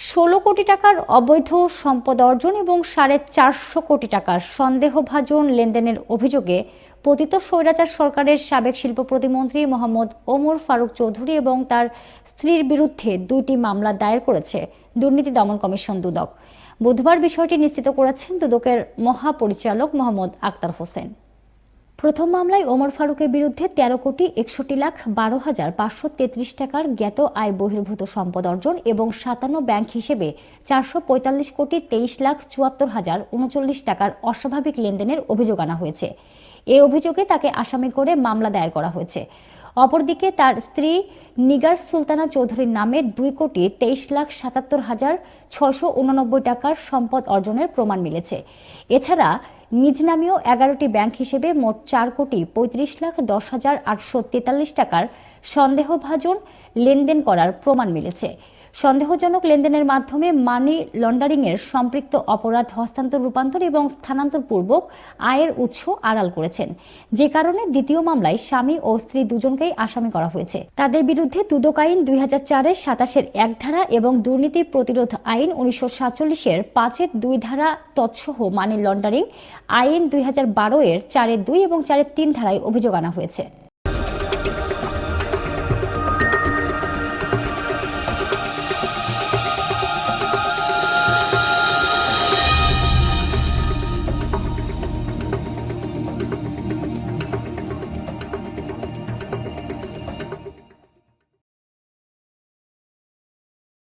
ষোলো কোটি টাকার অবৈধ সম্পদ অর্জন এবং সাড়ে চারশো কোটি টাকার সন্দেহভাজন লেনদেনের অভিযোগে পতিত স্বৈরাচার সরকারের সাবেক শিল্প প্রতিমন্ত্রী মোহাম্মদ ওমর ফারুক চৌধুরী এবং তার স্ত্রীর বিরুদ্ধে দুইটি মামলা দায়ের করেছে দুর্নীতি দমন কমিশন দুদক। বুধবার বিষয়টি নিশ্চিত করেছেন দুদকের মহাপরিচালক মোহাম্মদ আক্তার হোসেন। প্রথম মামলায় ওমর ফারুকের বিরুদ্ধে তেরো কোটি একষট্টি লাখ বারো হাজার পাঁচশো তেত্রিশ টাকার জ্ঞাত আয় বহির্ভূত সম্পদ অর্জন এবং সাতান্ন ব্যাংক হিসেবে চারশো পঁয়তাল্লিশ কোটি তেইশ লাখ চুয়াত্তর হাজার উনচল্লিশ টাকার অস্বাভাবিক লেনদেনের অভিযোগ আনা হয়েছে। এ অভিযোগে তাকে আসামি করে মামলা দায়ের করা হয়েছে। অপরদিকে তার স্ত্রী নিগার সুলতানা চৌধুরীর নামে দুই কোটি তেইশ লাখ সাতাত্তর হাজার ছশো উননব্বই টাকার সম্পদ অর্জনের প্রমাণ মিলেছে। এছাড়া নিজ নামীয় এগারোটি ব্যাংক হিসেবে মোট চার কোটি পঁয়ত্রিশ লাখ দশ হাজার আটশো তেতাল্লিশ টাকার সন্দেহভাজন লেনদেন করার প্রমাণ মিলেছে। সন্দেহজনক লেনদেনের মাধ্যমে মানি লন্ডারিংয়ের সম্পৃক্ত অপরাধ হস্তান্তর, রূপান্তর এবং স্থানান্তর পূর্বক আয়ের উৎস আড়াল করেছেন। যে কারণে দ্বিতীয় মামলায় স্বামী ও স্ত্রী দুজনকেই আসামি করা হয়েছে। তাদের বিরুদ্ধে দুদক আইন দুই হাজার চারের সাতাশের এক ধারা এবং দুর্নীতি প্রতিরোধ আইন উনিশশো সাতচল্লিশের পাঁচের দুই ধারা তৎসহ মানি লন্ডারিং আইন দুই হাজার বারো এর চারের দুই এবং চারের তিন ধারায় অভিযোগ আনা হয়েছে।